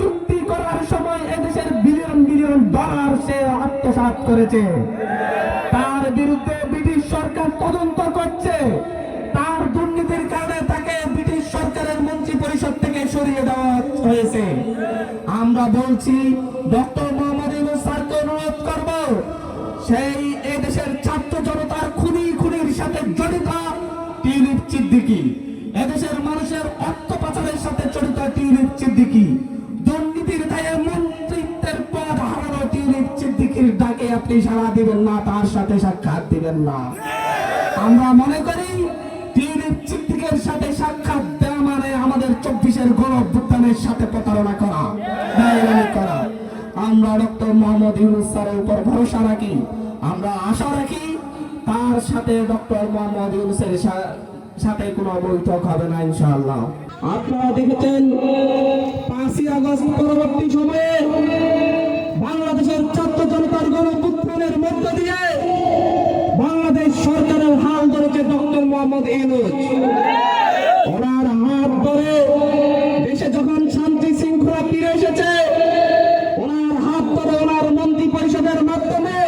চুক্তি করার সময় এদেশের বিলিয়ন বিলিয়ন ডলার সে আত্মসাৎ করেছে। তার বিরুদ্ধে ব্রিটিশ সরকার তদন্ত করছে। তার দুর্নীতির কারণে তাকে ব্রিটিশ সরকারের মন্ত্রী পরিষদ থেকে সরিয়ে দেওয়া হয়েছে। আমরা বলছি, ডক্টর মোহাম্মদ স্যারকে অনুরোধ করব, সেই এদেশের ছাত্র জনতার খুনি খুনির সাথে জড়িত টিউলিপ সিদ্দিকী। এদেশের মানুষের অর্থ পাচারের সাথে জড়িত টিউলিপ সিদ্দিকী। দুর্নীতির দায়ে মন্ত্রিত্বের পদ হারানো টিউলিপ সিদ্দিকির ডাকে আপনি সাড়া দিবেন না, তার সাথে সাক্ষাৎ দিবেন না। আমরা মনে করি, টিউলিপ সিদ্দিকের অভ্যুত্থানের সাথে প্রতারণা করা, বেআইনি করা। আমরা ডক্টর মোহাম্মদ ইউনুস স্যারের উপর ভরসা রাখি, আমরা আশা রাখি তার সাথে ডক্টর মোহাম্মদ ইউনুসের সাথে কোনো বৈঠক হবে না, ইনশাআল্লাহ। আপনারা দেখেছেন পাঁচই আগস্ট পরবর্তী সময়ে বাংলাদেশের ছাত্র জনতার গণ অভ্যুত্থানের মধ্য দিয়ে বাংলাদেশ সরকারের হাল ধরেছে ডক্টর মোহাম্মদ ইউনুস। মাধ্যমে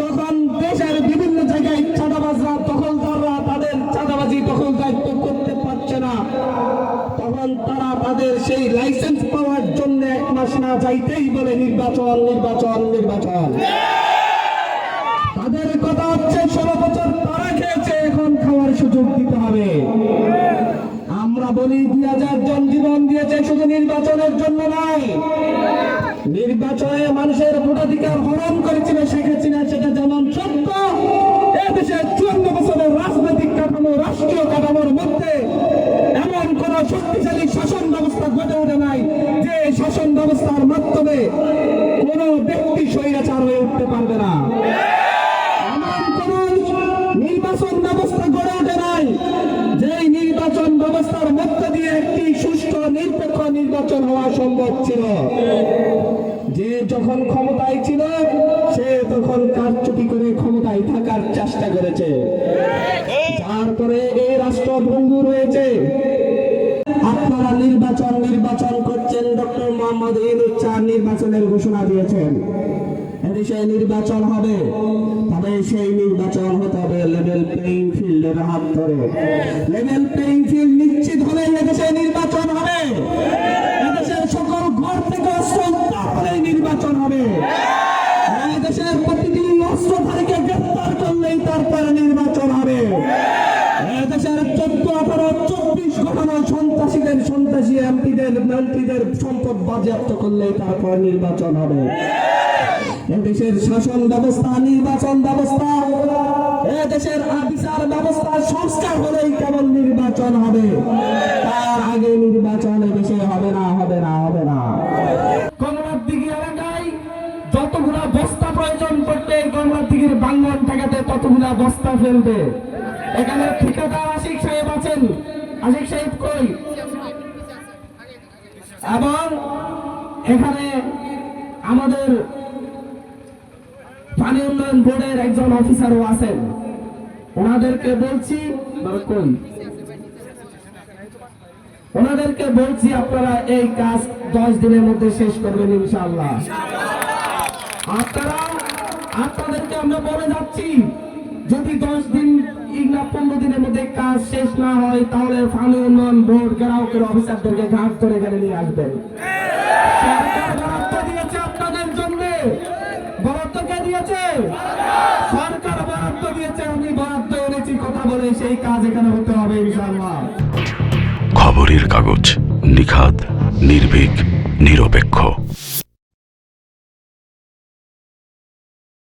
যখন দেশের বিভিন্ন জায়গায় চাঁদাবাজরা, দখলদাররা তাদের চাঁদাবাজি দখল দায়িত্ব করতে পারছে না, তখন তারা তাদের সেই লাইসেন্স পাওয়ার জন্য এক মাস না যাইতেই বলে, নির্বাচন নির্বাচন নির্বাচন। তাদের কথা হচ্ছে, ষোলো বছর তারা খেয়েছে, এখন খাওয়ার সুযোগ দিতে হবে। আমরা বলি দুই হাজার জন জীবন দিয়েছে, শুধু নির্বাচনের জন্য নয়। নির্বাচনে মানুষের ভোটাধিকার হরণ করেছিল শেখ হাসিনা, সেটা যেমন সত্য এদেশের চুয়ান্ন বছরের রাজনৈতিক কাঠামো, রাষ্ট্রীয় কাঠামোর মধ্যে এমন কোন শক্তিশালী শাসন ব্যবস্থা গড়ে ওঠে নাই যে শাসন ব্যবস্থার মাধ্যমে কোন ব্যক্তি স্বৈরাচার হয়ে উঠতে পারবে না। এমন কোন নির্বাচন ব্যবস্থা গড়ে ওঠে নাই যে নির্বাচন ব্যবস্থার মধ্য দিয়ে একটি সুষ্ঠু, নিরপেক্ষ নির্বাচন হওয়া সম্ভব ছিল। যে যখন ক্ষমতায় ছিল সে তখন কারচুপি করে ক্ষমতায় থাকার চেষ্টা করেছে। যার করে এই রাষ্ট্র ভঙ্গুর হয়েছে আপনারা নির্বাচন নির্বাচন করছেন, ডক্টর মোহাম্মদ ইউনুস চার নির্বাচনের ঘোষণা দিয়েছেন। এদেশে নির্বাচন হবে, তবে সেই নির্বাচন হতে হবে লেভেল প্লেইং ফিল্ডের হাত ধরে। লেভেল প্লেইং ফিল্ড নিশ্চিত হলে এদেশে নির্বাচন হবে। নির্বাচন হবে। প্রতিটি অস্ত্রধারীকে গ্রেপ্তার করলেই তারপরে নির্বাচন হবে। এদেশের চোদ্দ, আঠারো, চব্বিশ ঘটনা সন্ত্রাসীদের, সন্ত্রাসী এমপিদের মন্ত্রীদের সম্পদ বাজেয়াপ্ত করলেই তারপর নির্বাচন হবে। এদেশের শাসন ব্যবস্থা, নির্বাচন ব্যবস্থা এদেশের বিচার ব্যবস্থা, সংস্কার হলেই কেবল নির্বাচন হবে। তার আগে নির্বাচন কমলার দিঘির বাঙ্গন ঠেকাতে ততগুলা বস্তা ফেলবে? এখানে ঠিকাদার আশিক সাহেব আছেন। আশিক সাহেব কই? এবং এখানে আমাদের পানি উন্নয়ন বোর্ডের একজন অফিসারও আছেন। ওনাদেরকে বলছি কই? ওনাদেরকে বলছি, আপনারা এই কাজ দশ দিনের মধ্যে শেষ করবেন ইনশাআল্লাহ। আপনারা আপনাদেরকে আমরা বলে যাচ্ছি, যদি দশ দিন ইংলা পনেরো দিনের মধ্যে কাজ শেষ না হয়, তাহলে পানি উন্নয়ন বোর্ড গ্রাহকের অফিসারদেরকে ঘাট ধরে গেলে নিয়ে আসবেন আপনাদের জন্য। বরাদ্দ কে দিয়েছে? সরকার দিয়েছে আমি কথা কাজ এখানে হতে হবে খবরের কাগজ নিখাত নির্ভীক, নিরপেক্ষ।